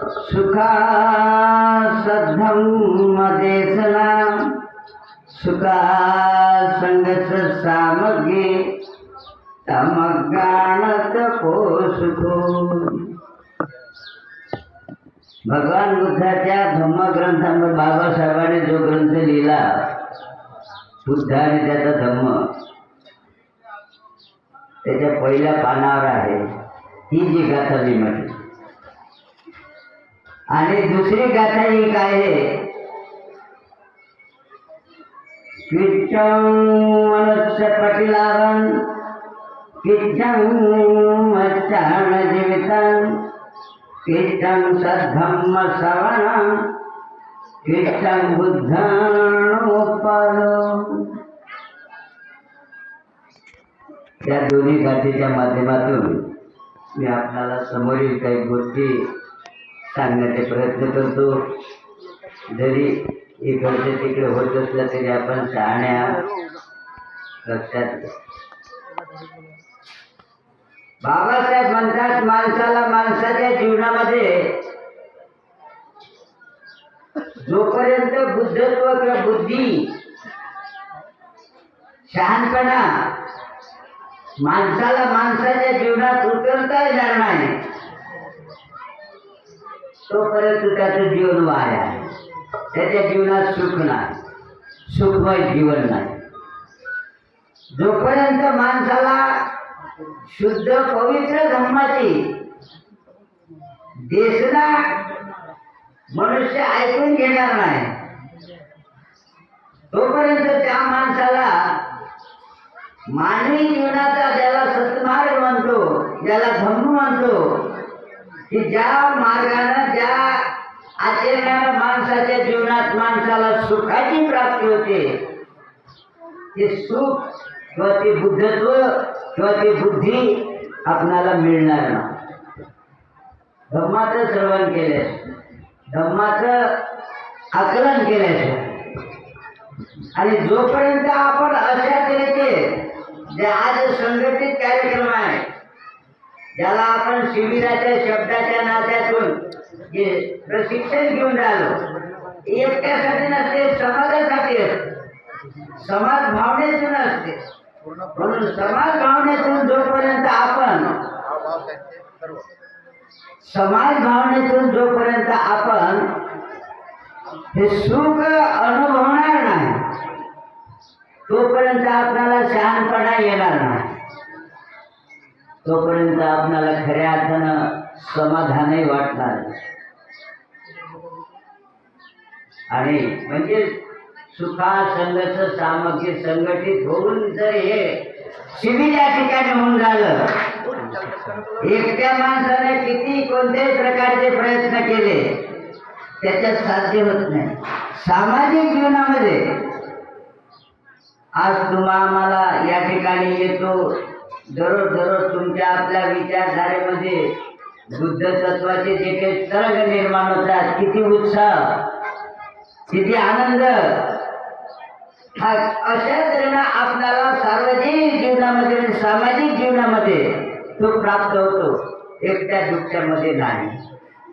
सुखा सद्धम्म देसना सुखा सामग्री भगवान बुद्धाच्या धम्मग्रंथामध्ये बाबासाहेबांनी जो ग्रंथ लिहिला बुद्ध आणि त्याचा धम्म त्याच्या पहिल्या पानावर आहे ही जी गाथा मी म्हटली आणि दुसरी गाथा एक आहे. किच्चं मनुष्य पटिलावन किच्चं मच्चाण जीवितं किच्चं सद्धम्म श्रवणं किच्चं बुद्धाणोपरो त्या दोन्ही गाथेच्या माध्यमातून मी आपल्याला समोरील काही गोष्टी सांगण्याचे प्रयत्न करतो. जरी इकडचे तिकडे होत असलं तरी आपण शहाण्या लक्षात बाबासाहेब म्हणतात माणसाला माणसाच्या जीवनामध्ये जोपर्यंत बुद्धत्व किंवा बुद्धी शहाणपणा माणसाला माणसाच्या जीवनात उतरता येणार नाही तोपर्यंत त्याचं जीवन वाया आहे. त्याच्या जीवनात सुख नाही. सुखमय जीवन नाही. जोपर्यंत माणसाला शुद्ध पवित्र धर्माची देशना मनुष्य ऐकून घेणार नाही तोपर्यंत त्या माणसाला मानवी जीवनाचा ज्याला सत्मार्ग म्हणतो ज्याला धम्म म्हणतो की ज्या मार्गानं ज्या आचरणानं माणसाच्या जीवनात माणसाला सुखाची प्राप्ती होते ते सुख किंवा ते बुद्धत्व किंवा ते बुद्धी आपणाला मिळणार ना धम्माचं श्रवण केल्यास धम्माचं आकलन केल्यास आणि जोपर्यंत आपण अशा तऱ्हेचे जे आज संघटित कार्यक्रम आहे ज्याला आपण शिबिराच्या शब्दाच्या नात्यातून जे प्रशिक्षण घेऊन राहिलो एकट्यासाठी नसते समाजासाठी असते. समाज भावनेतून असते. म्हणून समाज भावनेतून जोपर्यंत आपण समाज भावनेतून जोपर्यंत आपण हे सुख अनुभवणार नाही तोपर्यंत आपल्याला शहाणपणा येणार नाही. तोपर्यंत आपणाला खऱ्या अर्थानं समाधानही वाटणार आणि म्हणजे सुखा संघर्ष सामग्री संघटित होऊन जर हे शिबिर या ठिकाणी होऊन झालं एकट्या माणसाने किती कोणत्याही प्रकारचे प्रयत्न केले त्याच्यात साध्य होत नाही. सामाजिक जीवनामध्ये आज तुम्हा आम्हाला या ठिकाणी येतो दररोज दररोज तुमच्या आपल्या विचारधारेमध्ये बुद्ध तत्वाचे जे काही तरंग निर्माण होतात किती उत्साह किती आनंद हा अशा तऱ्हेनं आपल्याला सार्वजनिक जीवनामध्ये आणि सामाजिक जीवनामध्ये तो प्राप्त होतो. एकट्या दुःखामध्ये नाही.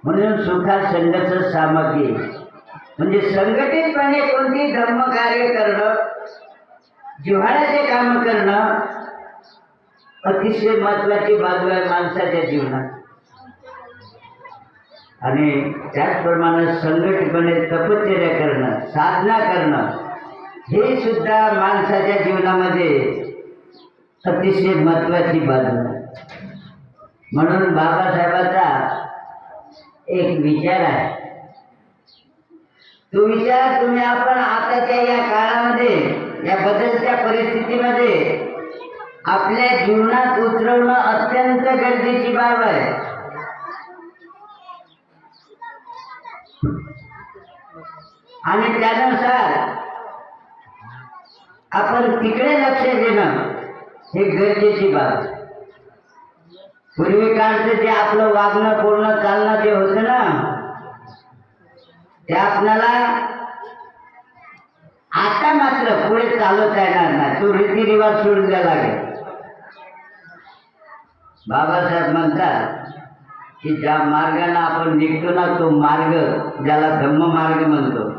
म्हणून सुखा संघच सामग्री म्हणजे संघटितपणे कोणती धर्म कार्य करणं जिव्हाळ्याचे काम करणं अतिशय महत्वाची बाजू आहे माणसाच्या जीवनात. आणि त्याचप्रमाणे संघटितपणे तपश्चर्या करणं साधना करणं हे सुद्धा माणसाच्या जीवनामध्ये अतिशय महत्वाची बाजू आहे. म्हणून बाबासाहेबाचा एक विचार आहे. तो विचार तुम्ही आपण आताच्या या काळामध्ये या बदलत्या परिस्थितीमध्ये आपल्या जीवनात उतरवणं अत्यंत गरजेची बाब आहे. आणि त्यानुसार आपण तिकडे लक्ष देणं हे गरजेची बाब पूर्वी काळचं जे आपलं वागणं बोलणं चालणं जे होतं ना ते आपल्याला आता मात्र पुढे चालवता येणार नाही. तो रीतिरिवाज सोडून द्यावा लागेल. बाबासाहेब म्हणतात की ज्या मार्गाने आपण निघतो ना तो मार्ग ज्याला धम्म मार्ग म्हणतो.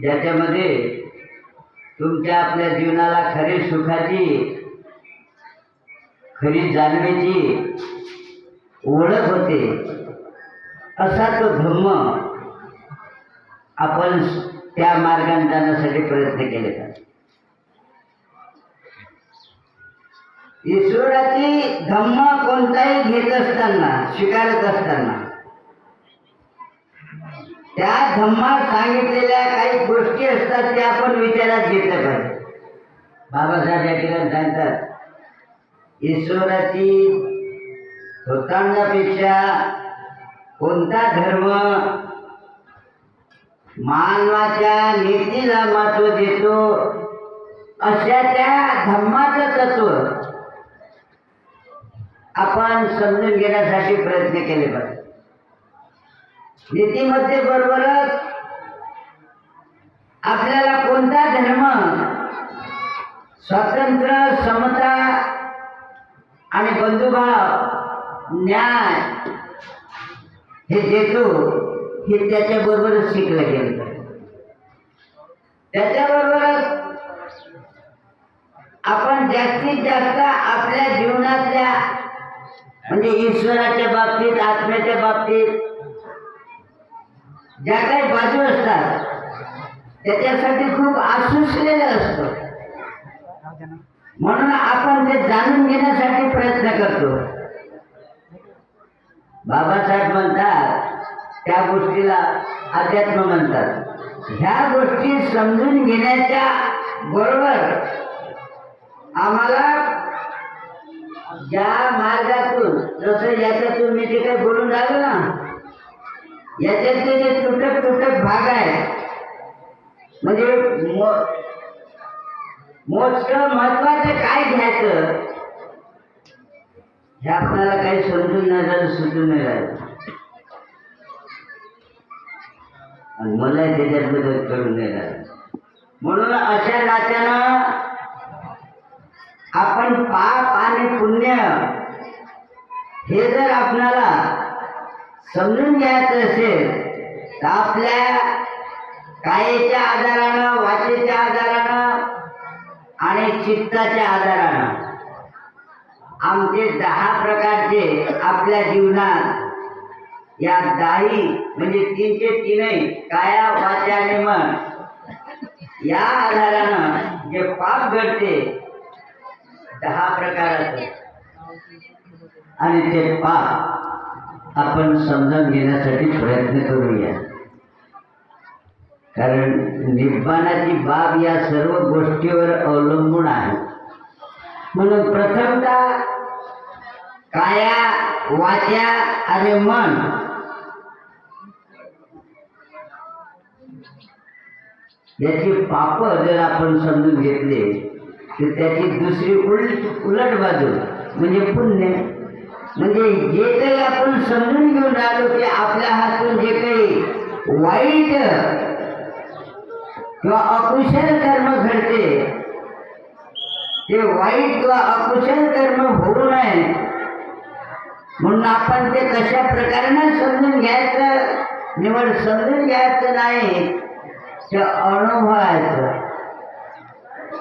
ज्याच्यामध्ये तुमच्या आपल्या जीवनाला खरी सुखाची खरी जाणवेची ओळख होते. असा तो धम्म आपण त्या मार्गाने जाण्यासाठी प्रयत्न केले पाहिजे ईश्वराची धम्म कोणताही घेत असताना स्वीकारत असताना. त्या धम्मात सांगितलेल्या काही गोष्टी असतात त्या आपण विचारात घेतल्या पाहिजे. बाबासाहेब या ठिकाणी सांगतात ईश्वराची स्वतंत्रापेक्षा कोणता धर्म मानवाच्या नीतीला महत्त्व देतो अशा त्या धम्माचं तत्व आपण समजून घेण्यासाठी प्रयत्न केले पाहिजे नीतीमध्ये बरोबरच आपल्याला कोणता धर्म स्वातंत्र्य समता आणि बंधुभाव न्याय हे देतो हे त्याच्याबरोबरच शिकलं गेलं पाहिजे. त्याच्याबरोबरच आपण जास्तीत जास्त आपल्या जीवनातल्या म्हणजे ईश्वराच्या बाबतीत आत्म्याच्या बाबतीत ज्या काही बाजू असतात त्याच्यासाठी खूप आसुसलेलं असतं. म्हणून आपण ते जाणून घेण्यासाठी प्रयत्न करतो. बाबासाहेब म्हणतात त्या गोष्टीला अध्यात्म म्हणतात. ह्या गोष्टी समजून घेण्याच्या बरोबर आम्हाला ज्या मार्गातून जसं याच्यातून मी ते काही बोलून राहिलो ना याच्यातले जे तुटक तुटक भाग आहे म्हणजे मोजक महत्वाचं काय घ्यायचं हे आपल्याला काही समजून नाही राहिलं सुचून नाही राहिलं. आणि मलाही त्याच्यातलं कळून नाही राहिलं. म्हणून अशा नात्यानं आपण पाप आणि पुण्य. हे जर आपणाला समजून घ्यायचं असेल तर आपल्या कायेच्या आधारानं वाचेच्या आधारानं आणि चित्ताच्या आधारानं आमचे दहा प्रकारचे आपल्या जीवनात या दाही म्हणजे तीनचे तीनही काया वाचा आणि मन या आधारानं जे पाप घडते दहा प्रकार आणि ते पाप आपण समजून घेण्यासाठी प्रयत्न करूया. कारण निर्माणाची बाब या सर्व गोष्टीवर अवलंबून आहे. म्हणून प्रथमता काया वाचा आणि मन. याची पाप जर आपण समजून घेतले तर त्याची दुसरी उलट उलट बाजू म्हणजे पुण्य. म्हणजे जे काही आपण समजून घेऊन राहिलो की आपल्या हातून जे काही वाईट किंवा अकुशल कर्म घडते ते वाईट किंवा अकुशल कर्म होऊ नये. म्हणून आपण ते कशा प्रकारे समजून घ्यायचं? निवड समजून घ्यायचं नाही ते अनुभवायचं.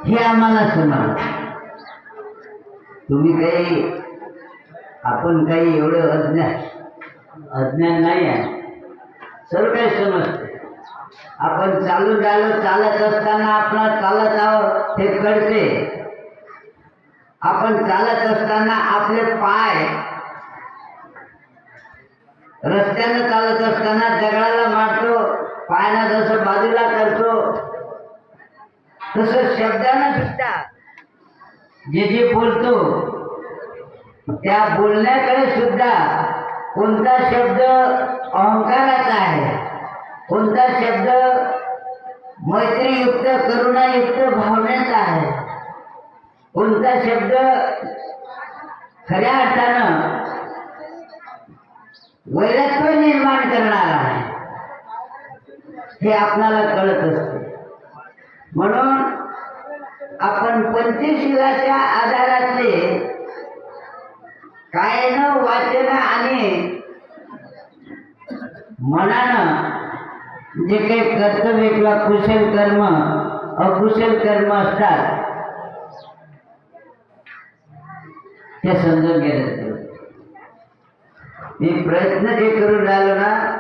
हे आम्हाला समज. तुम्ही काही आपण काही एवढं अज्ञान अज्ञान नाही आहे. सर्व काही समजते. आपण चालू झालो चालत असताना आपला चालत आहोत हे कळते आपण चालत असताना आपले पाय रस्त्यानं चालत असताना दगडाला मारतो पायाला जसं बाजूला करतो तसं शब्दानं सुद्धा जे जे बोलतो त्या बोलण्याकडे सुद्धा कोणता शब्द अहंकाराचा आहे? कोणता शब्द मैत्रीयुक्त करुणायुक्त भावनेचा आहे? कोणता शब्द खऱ्या अर्थानं वैरत्व निर्माण करणारा आहे? हे आपणाला कळत असतं म्हणून आपण पंचशीलाच्या आधारातले काय न वाचन आणि मनानं जे काही कर्तव्य किंवा कुशल कर्म अकुशल कर्म असतात ते समजून गेले मी प्रयत्न जे करून राहिलो ना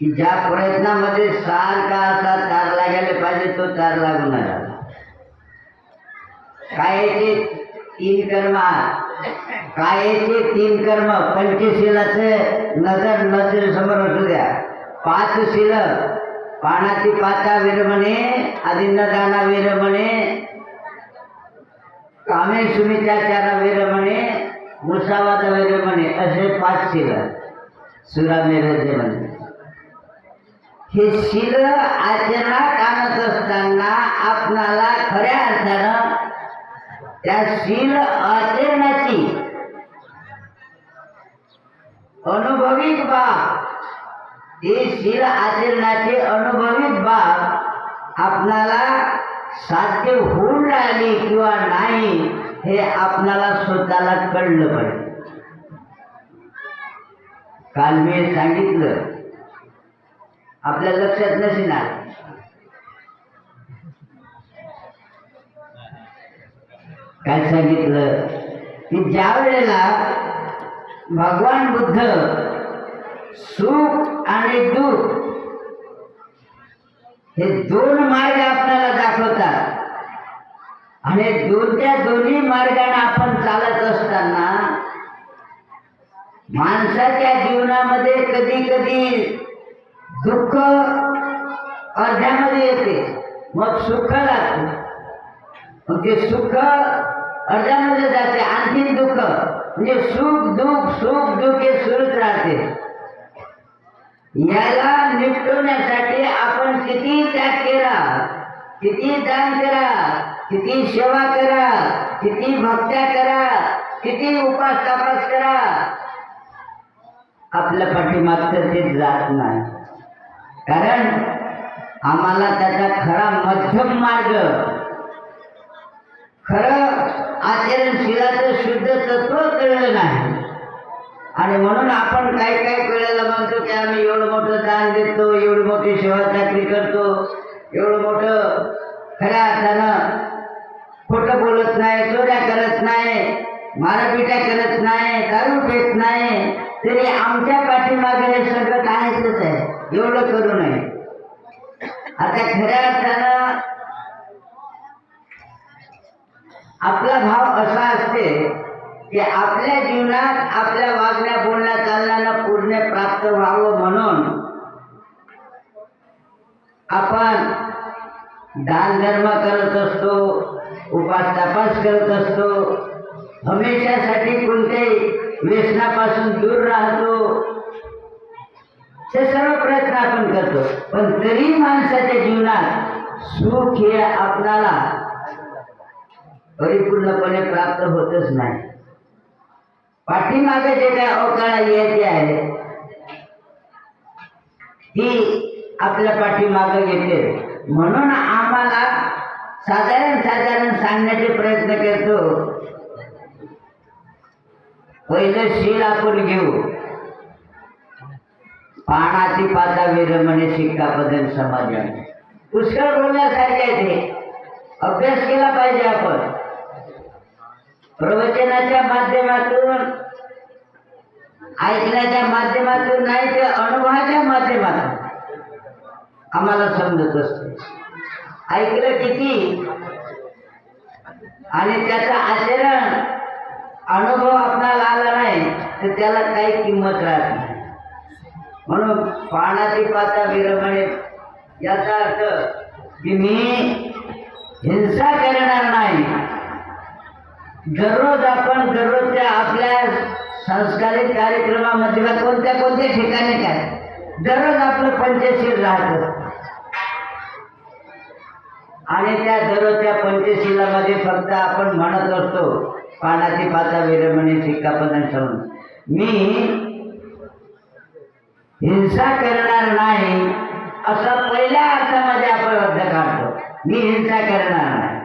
की ज्या प्रयत्नामध्ये सारखा असा तार लागायला पाहिजे तो तार लागून नाही काय ते? तीन कर्म कायचे तीन कर्म. पंचशिलाचे नजर नजर समोर असू द्या. पाच शिल पानाची पाता विरमणे अदिन्नदाना विरमणे कामे सुमित्याचारा विरमणे मुसावाद विरमणे असे पाच शिल सुरा मेरे म्हणे हे शिल आचरणात कामत असताना आपणाला खऱ्या अर्थानं त्या शील आचरणाची अनुभविक बाब ते शील आचरणाची अनुभविक बाब आपणाला साध्य होऊन राहिली किंवा नाही हे आपणाला स्वतःला कळलं पाहिजे. काल मी सांगितलं आपल्या लक्षात नसणार काय सांगितलं? की ज्या वेळेला भगवान बुद्ध सुख आणि दुःख हे दोन मार्ग आपल्याला दाखवतात. आणि दोनच्या दोन्ही मार्गाने आपण चालत असताना माणसाच्या जीवनामध्ये कधी कधी दुःख अर्ध्यामध्ये येते. मग सुख लागते. मग ते सुख अर्ध्यामध्ये जाते आणखी दुःख. म्हणजे सुख दुःख सुख दुःख हे सुरूच राहते. याला निपटवण्यासाठी आपण किती त्याग केला किती दान करा किती सेवा करा किती भक्त्या करा किती उपास तपास करा. आपल्या पाठीमागचं ते जात नाही. कारण आम्हाला त्याचा खरा मध्यम मार्ग खरं आचरणशीलाचं शुद्ध तत्व कळलं नाही. आणि म्हणून आपण काय काय कळायला म्हणतो की आम्ही एवढं मोठं दान देतो एवढी मोठी सेवा चाकरी करतो एवढं मोठं खऱ्या अर्थानं खोटं बोलत नाही चोऱ्या करत नाही मारापिट्या करत नाही दारू पेत नाही तरी आमच्या पाठीमागे हे सगळं आहेतच आहे. एवढं करू नये. आता खऱ्या अर्थानं आपला भाव असा असते की आपल्या जीवनात आपल्या वागण्या बोलण्या चालण्याला पूर्ण प्राप्त व्हावं म्हणून आपण दान धर्म करत असतो उपास तपास करत असतो हमेशासाठी कोणत्याही व्यसनापासून दूर राहतो हे सर्व प्रयत्न आपण करतो. पण तरी माणसाच्या जीवनात सुख हे आपणाला परिपूर्णपणे प्राप्त होतच नाही. पाठीमागे जे काय अवकाळा यायचे आहे ती आपल्या पाठीमागे येते म्हणून आम्हाला साधारण साधारण सांगण्याचे प्रयत्न करतो पहिलं शील आपण घेऊ. पानाची पाता विरमणे शिक्कापदन समाधान पुष्कळ बोलण्यासारखे आहे ते. अभ्यास केला पाहिजे आपण. प्रवचनाच्या माध्यमातून ऐकण्याच्या माध्यमातून नाही ते अनुभवाच्या माध्यमातून आम्हाला समजत असते. ऐकलं किती? आणि त्याचं आचरण अनुभव आपणाला आला नाही तर त्याला काही किंमत राहत नाही. म्हणून पानाची पाता विरमणे याचा अर्थ की मी हिंसा करणार नाही. दररोज आपण दररोजच्या आपल्या सांस्कारिक कार्यक्रमामध्ये कोणत्या कोणत्या ठिकाणी काय दररोज आपलं पंचशील राहतं. आणि त्या दररोजच्या पंचशिलामध्ये फक्त आपण म्हणत असतो पानाची पाता विरमणे शिक्कापदन ठेवून. मी हिंसा करणार नाही. असं पहिल्या अर्थामध्ये आपण अर्थ काढतो. मी हिंसा करणार नाही.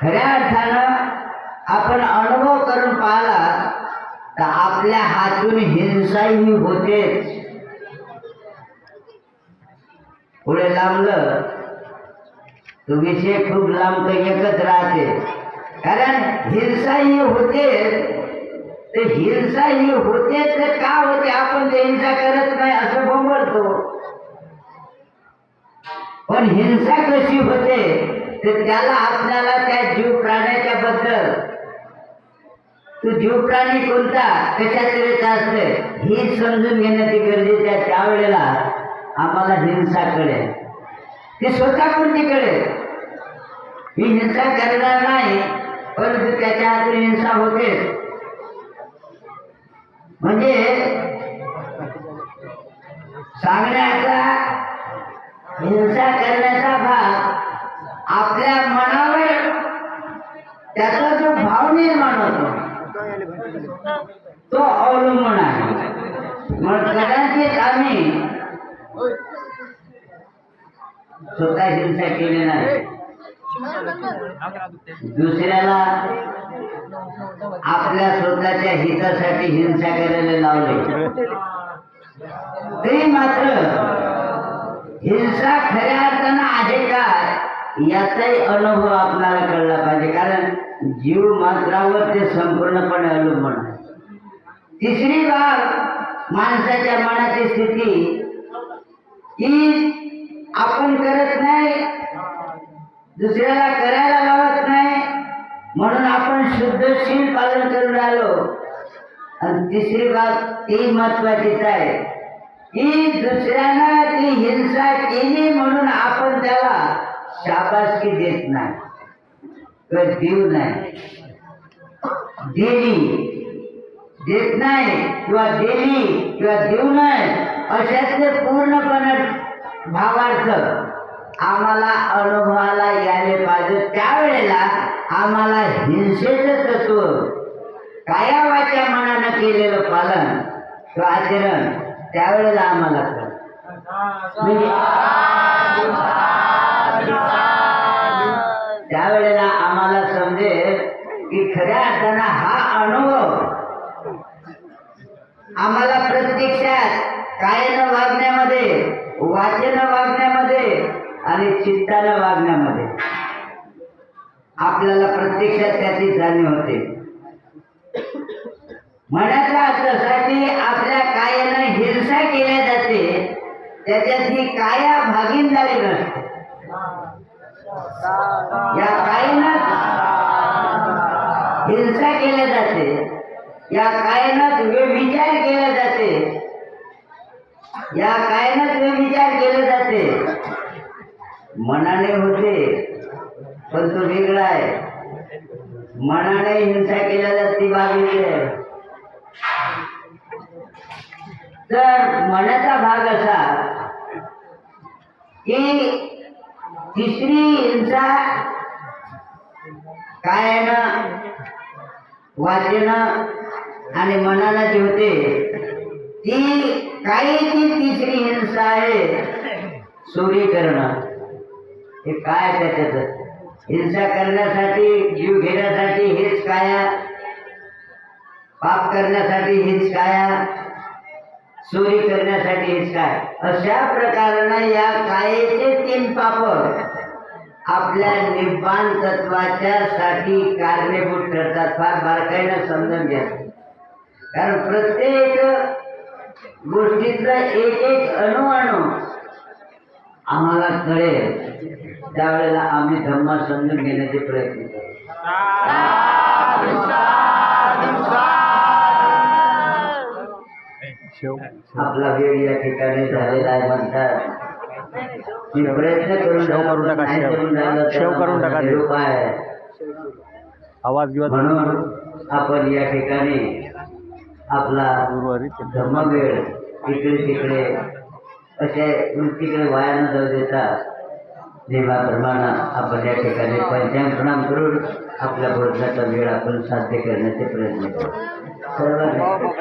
खऱ्या अर्थानं आपण अनुभव करून पाहिला तर आपल्या हातून हिंसाही होतेच. पुढे लांबलं. तो विषय खूप लांब एकच राहते. कारण हिंसाही होते. तर हिंसाही होते तर का होते? आपण ते हिंसा करत नाही असं बोंबलतो पण हिंसा कशी होते तर त्याला आपल्याला त्या जीव प्राण्याच्या बद्दल. तो जीव प्राणी कोणता? कशा तऱ्हेचा असते? हे समजून घेण्याची गरजेचे आहे. त्यावेळेला आम्हाला हिंसा कळेल. ते स्वतः कोणती कळेल? ही हिंसा करणार नाही परंतु त्याच्या हातून हिंसा होते. म्हणजे सांगण्याचा हिंसा करण्याचा भाग. आपल्या मनावर त्याचा जो भाव निर्माण होतो तो अवलंबून आहे. मग कदाचित आम्ही स्वतः हिंसा केली नाही. दुसऱ्याला आपल्या स्वतःच्या हितासाठी हिंसा करायला लावले. ते मात्र हिंसा खऱ्या अर्थानं आहे काय? याचाही अनुभव आपल्याला कळला पाहिजे. कारण जीव मात्रावर ते संपूर्णपणे अवलंबून आहे. तिसरी बाब माणसाच्या मनाची स्थिती ती आपण करत नाही दुसऱ्याला करायला लावत नाही म्हणून आपण शुद्धशील पालन करून राहिलो आणि तिसरी बाब ती महत्वाचीच आहे. ही दुसऱ्यानं ती हिंसा केली म्हणून आपण त्याला शाबासकी देत नाही. किंवा देऊ नाही. देवी देत नाही किंवा देवी किंवा देऊ नये अशातले पूर्णपणे भावार्थ आम्हाला अनुभवाला यायला पाहिजे. त्यावेळेला आम्हाला हिंसेचं तत्व कायावाच्या मनानं केलेलं पालन किंवा आचरण त्यावेळेला आम्हाला म्हणजे त्यावेळेला आम्हाला समजेल की खऱ्या अर्थानं हा अनुभव आम्हाला प्रत्यक्षात कायनं वागण्यामध्ये वाचेनं वागण्यामध्ये आणि चित्तानं वागण्यामध्ये. आपल्याला प्रत्यक्षात त्याची जाणीव होते. म्हणायचा अर्थासाठी आपल्या कायानं हिंसा केल्या जाते त्याच्यात ही काया भागीदारी नसते. या कायनात हिंसा केल्या जाते या कायनात विचार केला जाते या कायनात विचार केले जाते. मनाने होते पण तो वेगळा आहे. मनाने हिंसा केल्या जाते बाबी आहे तर मनाचा भाग असा की तिसरी हिंसा कायानं वाचेनं आणि मनाला जी होते ती काही ती तिसरी हिंसा आहे चोरी करणं. हे काय त्याच्यात? हिंसा करण्यासाठी जीव घेण्यासाठी हेच काया पाप करण्यासाठी हेच काया चोरी करण्यासाठी हेच काय अशा प्रकारानं या कायेचे तीन पाप आपल्या निर्माण तत्वाच्या साठी कारणीभूत ठरतात. फार बारकाईनं समजून घ्या. कारण प्रत्येक गोष्टीतला एक एक अणुअणू आम्हाला कळेल. त्यावेळेला आम्ही धम्मा समजून घेण्याचे प्रयत्न करू. आपला वेळ या ठिकाणी झालेला आहे म्हणतात मी प्रयत्न करून शेव करून टाका, शेव. शेव करून टाका. निरोप आहे आवाज गिवाज म्हणून आपण या ठिकाणी आपला उर्वरित धर्मवेळ इकडे तिकडे असे तिकडे वाया न जाऊ देता नियमाप्रमाणे आपण या ठिकाणी पंचांग प्रणाम करून आपल्या बोलण्याचा वेळ आपण साध्य करण्याचे प्रयत्न करू. सर्वांनी